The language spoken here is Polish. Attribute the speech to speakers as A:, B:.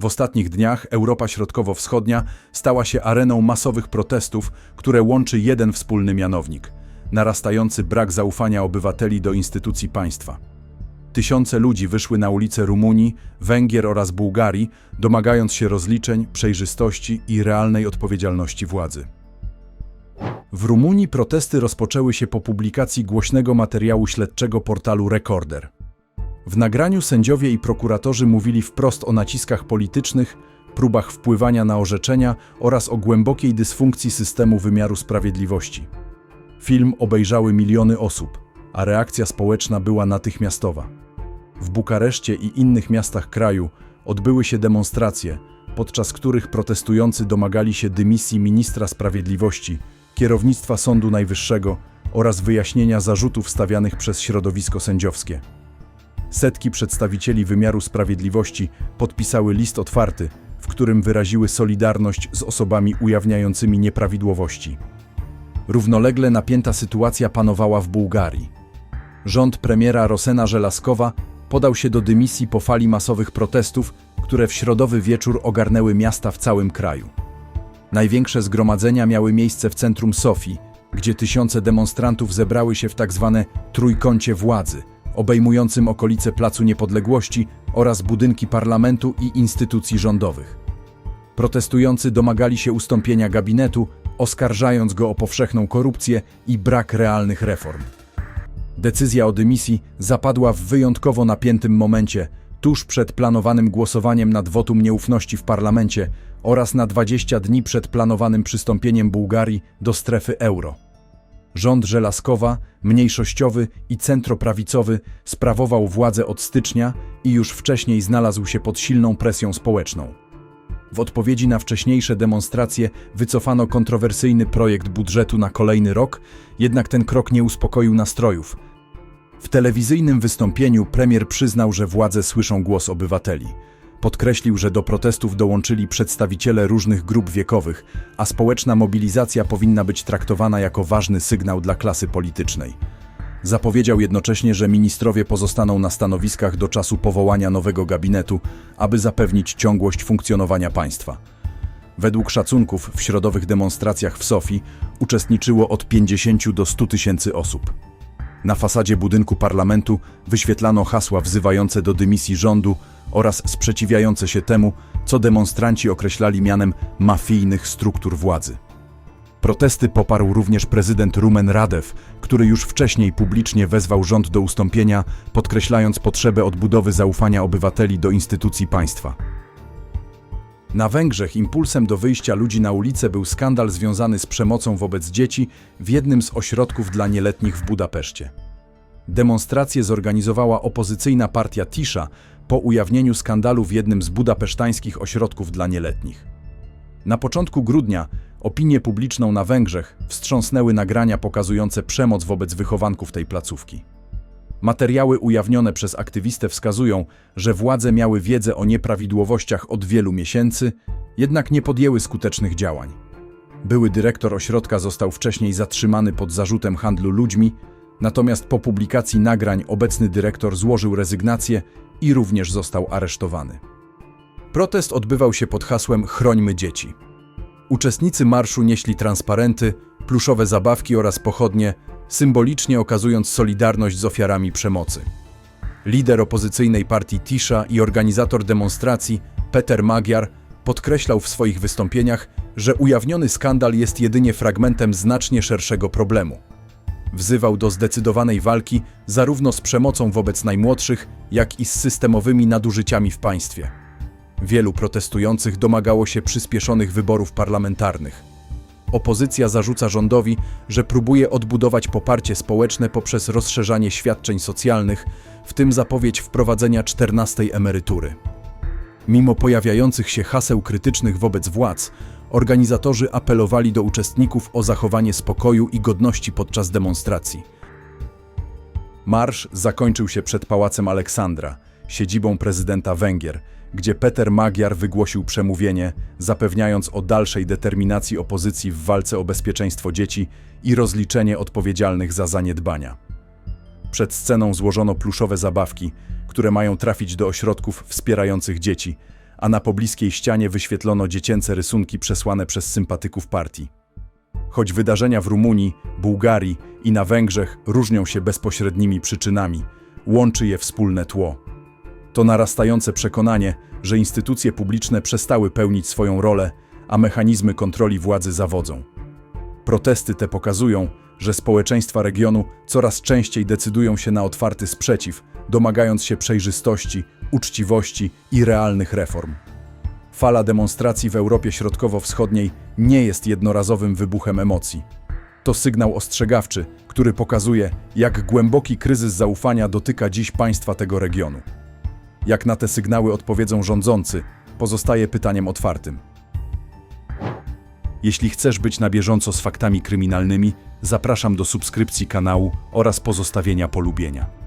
A: W ostatnich dniach Europa Środkowo-Wschodnia stała się areną masowych protestów, które łączy jeden wspólny mianownik narastający brak zaufania obywateli do instytucji państwa. Tysiące ludzi wyszły na ulice Rumunii, Węgier oraz Bułgarii, domagając się rozliczeń, przejrzystości i realnej odpowiedzialności władzy. W Rumunii protesty rozpoczęły się po publikacji głośnego materiału śledczego portalu Recorder. W nagraniu sędziowie i prokuratorzy mówili wprost o naciskach politycznych, próbach wpływania na orzeczenia oraz o głębokiej dysfunkcji systemu wymiaru sprawiedliwości. Film obejrzały miliony osób, a reakcja społeczna była natychmiastowa. W Bukareszcie i innych miastach kraju odbyły się demonstracje, podczas których protestujący domagali się dymisji ministra sprawiedliwości, kierownictwa Sądu Najwyższego oraz wyjaśnienia zarzutów stawianych przez środowisko sędziowskie. Setki przedstawicieli wymiaru sprawiedliwości podpisały list otwarty, w którym wyraziły solidarność z osobami ujawniającymi nieprawidłowości. Równolegle napięta sytuacja panowała w Bułgarii. Rząd premiera Rosena Żelazkowa podał się do dymisji po fali masowych protestów, które w środowy wieczór ogarnęły miasta w całym kraju. Największe zgromadzenia miały miejsce w centrum Sofii, gdzie tysiące demonstrantów zebrały się w tzw. trójkącie władzy, obejmującym okolice Placu Niepodległości oraz budynki parlamentu i instytucji rządowych. Protestujący domagali się ustąpienia gabinetu, oskarżając go o powszechną korupcję i brak realnych reform. Decyzja o dymisji zapadła w wyjątkowo napiętym momencie, tuż przed planowanym głosowaniem nad wotum nieufności w parlamencie oraz na 20 dni przed planowanym przystąpieniem Bułgarii do strefy euro. Rząd Żelazkowa, mniejszościowy i centroprawicowy sprawował władzę od stycznia i już wcześniej znalazł się pod silną presją społeczną. W odpowiedzi na wcześniejsze demonstracje wycofano kontrowersyjny projekt budżetu na kolejny rok, jednak ten krok nie uspokoił nastrojów. W telewizyjnym wystąpieniu premier przyznał, że władze słyszą głos obywateli. Podkreślił, że do protestów dołączyli przedstawiciele różnych grup wiekowych, a społeczna mobilizacja powinna być traktowana jako ważny sygnał dla klasy politycznej. Zapowiedział jednocześnie, że ministrowie pozostaną na stanowiskach do czasu powołania nowego gabinetu, aby zapewnić ciągłość funkcjonowania państwa. Według szacunków w środowych demonstracjach w Sofii uczestniczyło od 50 do 100 tysięcy osób. Na fasadzie budynku parlamentu wyświetlano hasła wzywające do dymisji rządu oraz sprzeciwiające się temu, co demonstranci określali mianem mafijnych struktur władzy. Protesty poparł również prezydent Rumen Radew, który już wcześniej publicznie wezwał rząd do ustąpienia, podkreślając potrzebę odbudowy zaufania obywateli do instytucji państwa. Na Węgrzech impulsem do wyjścia ludzi na ulicę był skandal związany z przemocą wobec dzieci w jednym z ośrodków dla nieletnich w Budapeszcie. Demonstrację zorganizowała opozycyjna partia Tisza po ujawnieniu skandalu w jednym z budapesztańskich ośrodków dla nieletnich. Na początku grudnia opinię publiczną na Węgrzech wstrząsnęły nagrania pokazujące przemoc wobec wychowanków tej placówki. Materiały ujawnione przez aktywistę wskazują, że władze miały wiedzę o nieprawidłowościach od wielu miesięcy, jednak nie podjęły skutecznych działań. Były dyrektor ośrodka został wcześniej zatrzymany pod zarzutem handlu ludźmi, natomiast po publikacji nagrań obecny dyrektor złożył rezygnację i również został aresztowany. Protest odbywał się pod hasłem Chrońmy dzieci. Uczestnicy marszu nieśli transparenty, pluszowe zabawki oraz pochodnie, symbolicznie okazując solidarność z ofiarami przemocy. Lider opozycyjnej partii Tisza i organizator demonstracji, Peter Magyar, podkreślał w swoich wystąpieniach, że ujawniony skandal jest jedynie fragmentem znacznie szerszego problemu. Wzywał do zdecydowanej walki zarówno z przemocą wobec najmłodszych, jak i z systemowymi nadużyciami w państwie. Wielu protestujących domagało się przyspieszonych wyborów parlamentarnych. Opozycja zarzuca rządowi, że próbuje odbudować poparcie społeczne poprzez rozszerzanie świadczeń socjalnych, w tym zapowiedź wprowadzenia 14 emerytury. Mimo pojawiających się haseł krytycznych wobec władz, organizatorzy apelowali do uczestników o zachowanie spokoju i godności podczas demonstracji. Marsz zakończył się przed Pałacem Aleksandra, siedzibą prezydenta Węgier, gdzie Peter Magyar wygłosił przemówienie, zapewniając o dalszej determinacji opozycji w walce o bezpieczeństwo dzieci i rozliczenie odpowiedzialnych za zaniedbania. Przed sceną złożono pluszowe zabawki, które mają trafić do ośrodków wspierających dzieci, a na pobliskiej ścianie wyświetlono dziecięce rysunki przesłane przez sympatyków partii. Choć wydarzenia w Rumunii, Bułgarii i na Węgrzech różnią się bezpośrednimi przyczynami, łączy je wspólne tło. To narastające przekonanie, że instytucje publiczne przestały pełnić swoją rolę, a mechanizmy kontroli władzy zawodzą. Protesty te pokazują, że społeczeństwa regionu coraz częściej decydują się na otwarty sprzeciw, domagając się przejrzystości, uczciwości i realnych reform. Fala demonstracji w Europie Środkowo-Wschodniej nie jest jednorazowym wybuchem emocji. To sygnał ostrzegawczy, który pokazuje, jak głęboki kryzys zaufania dotyka dziś państwa tego regionu. Jak na te sygnały odpowiedzą rządzący, pozostaje pytaniem otwartym. Jeśli chcesz być na bieżąco z faktami kryminalnymi, zapraszam do subskrypcji kanału oraz pozostawienia polubienia.